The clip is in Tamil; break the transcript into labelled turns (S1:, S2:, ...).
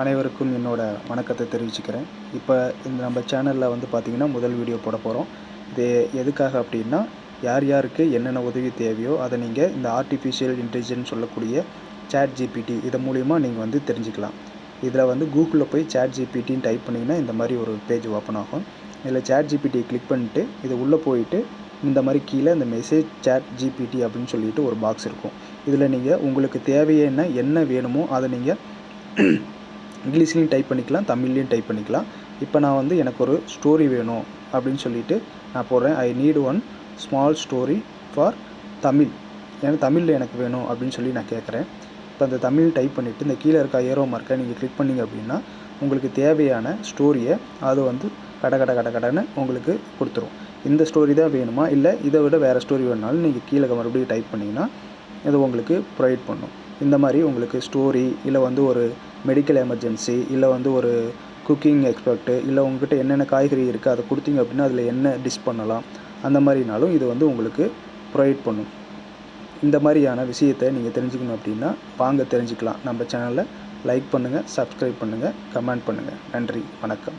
S1: அனைவருக்கும் என்னோடய வணக்கத்தை தெரிவிச்சுக்கிறேன். இப்போ இந்த நம்ம சேனலில் வந்து பார்த்திங்கன்னா முதல் வீடியோ போட போகிறோம் இது எதுக்காக அப்படின்னா யார் யாருக்கு என்னென்ன உதவி தேவையோ அதை நீங்கள் இந்த ஆர்டிஃபிஷியல் இன்டெலிஜென்ஸ் சொல்லக்கூடிய சேட் ஜிபிடி இதன் மூலிமா நீங்கள் வந்து தெரிஞ்சுக்கலாம். இதில் வந்து கூகுளில் போய் சேட் ஜிபிடின்னு டைப் பண்ணிங்கன்னா இந்த மாதிரி ஒரு பேஜ் ஓப்பன் ஆகும். இதில் சேட் ஜிபிடி கிளிக் பண்ணிட்டு இது உள்ளே போயிட்டு இந்த மாதிரி கீழே இந்த மெசேஜ் சேட் ஜிபிடி அப்படின்னு சொல்லிட்டு ஒரு பாக்ஸ் இருக்கும். இதில் நீங்கள் உங்களுக்கு தேவையான என்ன வேணுமோ அதை நீங்கள் இங்கிலீஷ்லேயும் டைப் பண்ணிக்கலாம் தமிழ்லேயும் டைப் பண்ணிக்கலாம். இப்போ நான் வந்து எனக்கு ஒரு ஸ்டோரி வேணும் அப்படின்னு சொல்லிட்டு நான் போடுறேன். I need one small story for Tamil. ஏன்னா தமிழில் எனக்கு வேணும் அப்படின்னு சொல்லி நான் கேட்குறேன். இப்போ அந்த தமிழ் டைப் பண்ணிவிட்டு இந்த கீழே இருக்க ஏரோ மார்க்கை நீங்கள் கிளிக் பண்ணிங்க அப்படின்னா உங்களுக்கு தேவையான ஸ்டோரியை அது வந்து கட கட கட கடன்னு உங்களுக்கு கொடுத்துரும். இந்த ஸ்டோரி தான் வேணுமா? இல்லை இதை விட வேறு ஸ்டோரி வேணுனாலும் நீங்கள் கீழே மறுபடியும் டைப் பண்ணிங்கன்னா இது உங்களுக்கு ப்ரொவைட் பண்ணும். இந்த மாதிரி உங்களுக்கு ஸ்டோரி இல்லை வந்து ஒரு மெடிக்கல் எமர்ஜென்சி இல்லை வந்து ஒரு குக்கிங் எக்ஸ்பர்ட்டு இல்லை உங்ககிட்ட என்னென்ன காய்கறி இருக்குது அதை கொடுத்தீங்க அப்படின்னா அதில் என்ன டிஷ் பண்ணலாம் அந்த மாதிரினாலும் இது வந்து உங்களுக்கு ப்ரொவைட் பண்ணும். இந்த மாதிரியான விஷயத்தை நீங்கள் தெரிஞ்சுக்கணும் அப்படின்னா வாங்க தெரிஞ்சுக்கலாம். நம்ம சேனலை லைக் பண்ணுங்கள் சப்ஸ்கிரைப் பண்ணுங்கள் கமெண்ட் பண்ணுங்கள் நன்றி வணக்கம்.